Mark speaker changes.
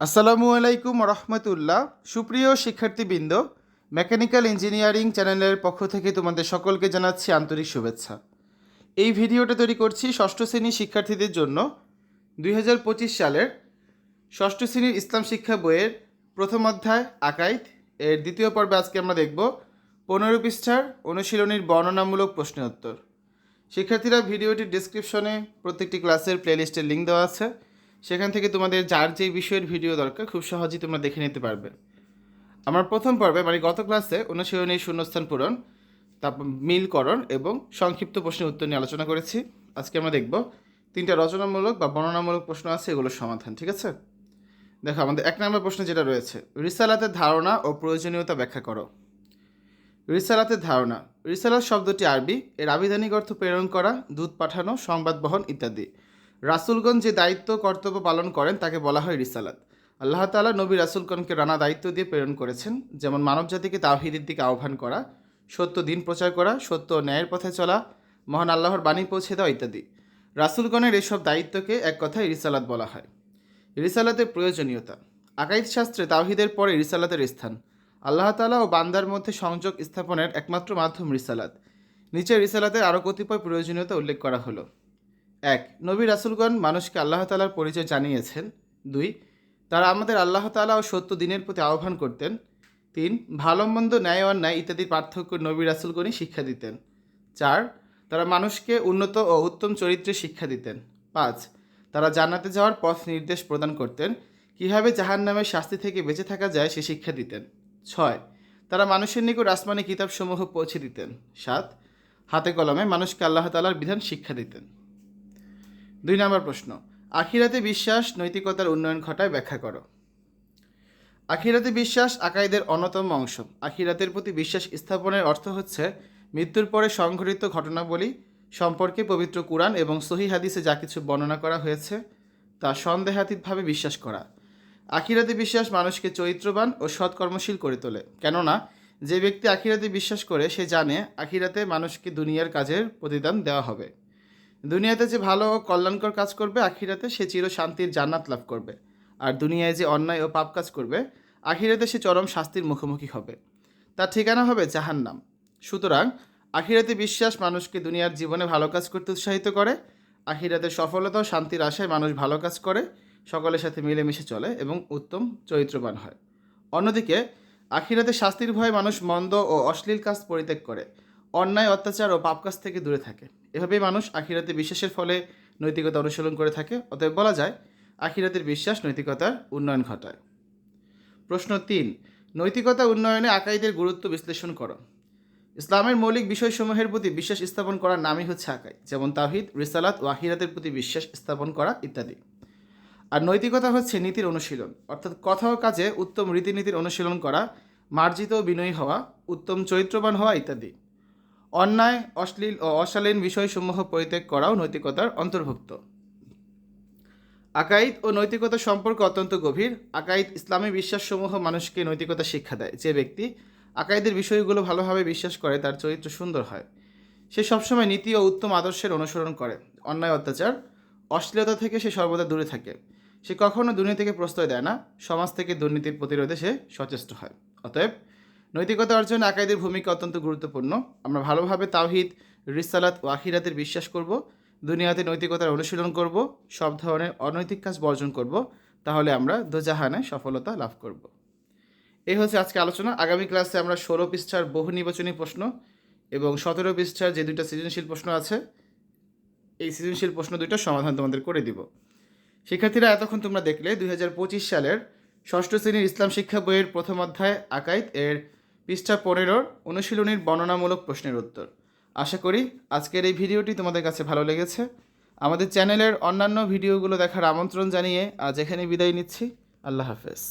Speaker 1: আসসালামু আলাইকুম রহমতুল্লাহ। সুপ্রিয় শিক্ষার্থীবৃন্দ, মেকানিক্যাল ইঞ্জিনিয়ারিং চ্যানেলের পক্ষ থেকে তোমাদের সকলকে জানাচ্ছি আন্তরিক শুভেচ্ছা। এই ভিডিওটা তৈরি করছি ষষ্ঠ শ্রেণির শিক্ষার্থীদের জন্য। দুই হাজার পঁচিশ সালের ষষ্ঠ শ্রেণির ইসলাম শিক্ষা বইয়ের প্রথম অধ্যায় আকাইত এর দ্বিতীয় পর্বে আজকে আমরা দেখব পনেরো পৃষ্ঠার অনুশীলনীর বর্ণনামূলক প্রশ্নের উত্তর। শিক্ষার্থীরা ভিডিওটির ডিসক্রিপশনে প্রত্যেকটি ক্লাসের প্লেলিস্টের লিঙ্ক দেওয়া আছে। সেখান থেকে তোমাদের যার যে বিষয়ের ভিডিও দরকার, খুব সহজেই তোমরা দেখে নিতে পারবে। আমার প্রথম পর্বে মানে গত ক্লাসে অনুশীলনীর শূন্যস্থান পূরণ তারপর মিলকরণ এবং সংক্ষিপ্ত প্রশ্নের উত্তর নিয়ে আলোচনা করেছি। আজকে আমরা দেখব তিনটা রচনামূলক বা বর্ণনামূলক প্রশ্ন আছে, এগুলোর সমাধান, ঠিক আছে? দেখো, আমাদের এক নম্বর প্রশ্ন যেটা রয়েছে রিসালাতের ধারণা ও প্রয়োজনীয়তা ব্যাখ্যা করো। রিসালাতের ধারণা রিসালাত শব্দটি আরবি, এর আবিধানিক অর্থ প্রেরণ করা, দুধ পাঠানো, সংবাদ বহন ইত্যাদি। রাসুলগণ যে দায়িত্ব, কর্তব্য পালন করেন তাকে বলা হয় রিসালাত। আল্লাহ তাআলা নবী রাসুলগণকে রানা দায়িত্ব দিয়ে প্রেরণ করেছেন। যেমন মানবজাতিকে তাহিদের দিকে আহ্বান করা, সত্য দিন প্রচার করা, সত্য ন্যায়ের পথে চলা, মহান আল্লাহর বাণী পৌঁছে দেওয়া ইত্যাদি। রাসুলগণের এসব দায়িত্বকে এক কথায় রিসালাত বলা হয়। রিসালাতের প্রয়োজনীয়তা। আকাইদ শাস্ত্রে তাওহিদের পরে রিসালাতের স্থান। আল্লাহ তাআলা ও বান্দার মধ্যে সংযোগ স্থাপনের একমাত্র মাধ্যম রিসালাত। নিচে রিসালাতের আরও কতিপয় প্রয়োজনীয়তা উল্লেখ করা হলো। এক, নবী রাসুলগণ মানুষকে আল্লাহ তালার পরিচয় জানিয়েছেন। দুই, তারা আমাদের আল্লাহ তালা ও সত্য দিনের প্রতি আহ্বান করতেন। তিন, ভালো মন্দ ন্যায় অন্যায় ইত্যাদি পার্থক্য নবী রাসুলগণই শিক্ষা দিতেন। চার, তারা মানুষকে উন্নত ও উত্তম চরিত্রে শিক্ষা দিতেন। পাঁচ, তারা জান্নাতে যাওয়ার পথ নির্দেশ প্রদান করতেন। কীভাবে জাহান নামের শাস্তি থেকে বেঁচে থাকা যায় সে শিক্ষা দিতেন। ছয়, তারা মানুষের নিকট আসমানি কিতাবসমূহ পৌঁছে দিতেন। সাত, হাতে কলমে মানুষকে আল্লাহ তালার বিধান শিক্ষা দিতেন। দুই নম্বর প্রশ্ন, আখিরাতে বিশ্বাস নৈতিকতার উন্নয়ন ঘটায় ব্যাখ্যা করো। আখিরাতে বিশ্বাস আকাইদের অন্যতম অংশ। আখিরাতের প্রতি বিশ্বাস স্থাপনের অর্থ হচ্ছে মৃত্যুর পরে সংঘটিত ঘটনাবলী সম্পর্কে পবিত্র কুরআন এবং সহি হাদিসে যা কিছু বর্ণনা করা হয়েছে তা সন্দেহাতীতভাবে বিশ্বাস করা। আখিরাতে বিশ্বাস মানুষকে চরিত্রবান ও সৎকর্মশীল করে তোলে। কেননা, যে ব্যক্তি আখিরাতে বিশ্বাস করে, সে জানে আখিরাতে মানুষকে দুনিয়ার কাজের প্রতিদান দেওয়া হবে। দুনিয়াতে যে ভালো ও কল্যাণকর কাজ করবে, আখিরাতে সে চির শান্তির জান্নাত লাভ করবে। আর দুনিয়ায় যে অন্যায় ও পাপ কাজ করবে, আখিরাতে সে চরম শাস্তির মুখোমুখি হবে। তার ঠিকানা হবে জাহান্নাম। সুতরাং আখিরাতে বিশ্বাস মানুষকে দুনিয়ার জীবনে ভালো কাজ করতে উৎসাহিত করে, আখিরাতে সফলতা ও শান্তির আশায় মানুষ ভালো কাজ করে, সকলের সাথে মিলেমিশে চলে এবং উত্তম, চরিত্রবান হয়। অন্যদিকে, আখিরাতে শাস্তির ভয়ে মানুষ মন্দ ও অশ্লীল কাজ পরিত্যাগ করে। অন্যায়, অত্যাচার ও পাপ কাজ থেকে দূরে থাকে। এভাবেই মানুষ আখিরাতে বিশ্বাসের ফলে নৈতিকতা অনুশীলন করে থাকে। অতএব বলা যায়, আখিরাতের বিশ্বাস নৈতিকতার উন্নয়ন ঘটায়। প্রশ্ন তিন, নৈতিকতা উন্নয়নে আকাইদের গুরুত্ব বিশ্লেষণ করো। ইসলামের মৌলিক বিষয়সমূহের প্রতি বিশ্বাস স্থাপন করার নামই হচ্ছে আকাই যেমন তাহিদ রিসালাত ও আখিরাতের প্রতি বিশ্বাস স্থাপন করা ইত্যাদি। আর নৈতিকতা হচ্ছে নীতির অনুশীলন, অর্থাৎ কথা ও কাজে উত্তম রীতিনীতির অনুশীলন করা, মার্জিত বিনয়ী হওয়া, উত্তম চরিত্রবান হওয়া ইত্যাদি। অন্যায়, অশ্লীল ও অশালীন বিষয়সমূহ পরিত্যাগ করাও নৈতিকতার অন্তর্ভুক্ত। আকাইদ ও নৈতিকতা সম্পর্ক অত্যন্ত গভীর। আকাইদ ইসলামী বিশ্বাসসমূহ মানুষকে নৈতিকতা শিক্ষা দেয়। যে ব্যক্তি আকাইদের বিষয়গুলো ভালোভাবে বিশ্বাস করে, তার চরিত্র সুন্দর হয়। সে সবসময় নীতি ও উত্তম আদর্শের অনুসরণ করে। অন্যায়, অত্যাচার, অশ্লীলতা থেকে সে সর্বদা দূরে থাকে। সে কখনো দুর্নীতিকে প্রশ্রয় দেয় না। সমাজ থেকে দুর্নীতির প্রতিরোধে সে সচেষ্ট হয়। অতএব নৈতিকতা অর্জনে আকাইদের ভূমিকা অত্যন্ত গুরুত্বপূর্ণ। আমরা ভালোভাবে তাওহিদ, রিসালাত ও আখিরাতের বিশ্বাস করব, দুনিয়াতে নৈতিকতার অনুশীলন করব, সব ধরনের অনৈতিক কাজ বর্জন করব, তাহলে আমরা দোজাহানে সফলতা লাভ করব। এই হচ্ছে আজকে আলোচনা। আগামী ক্লাসে আমরা ষোলো পৃষ্ঠার বহু নির্বাচনী প্রশ্ন এবং সতেরো পৃষ্ঠার যে দুইটা সৃজনশীল প্রশ্ন আছে, এই সৃজনশীল প্রশ্ন দুইটার সমাধান তোমাদের করে দিব। শিক্ষার্থীরা, এতক্ষণ তোমরা দেখলে দুই হাজার পঁচিশ সালের ষষ্ঠ শ্রেণির ইসলাম শিক্ষা বইয়ের প্রথম অধ্যায় আকাইত এর পৃষ্ঠা পনেরোর অনুশীলনীর বর্ণনামূলক প্রশ্নের উত্তর। আশা করি আজকের এই ভিডিওটি তোমাদের কাছে ভালো লেগেছে। আমাদের চ্যানেলের অন্যান্য ভিডিওগুলো দেখার আমন্ত্রণ জানিয়ে আজ এখানে বিদায় নিচ্ছি। আল্লাহ হাফেজ।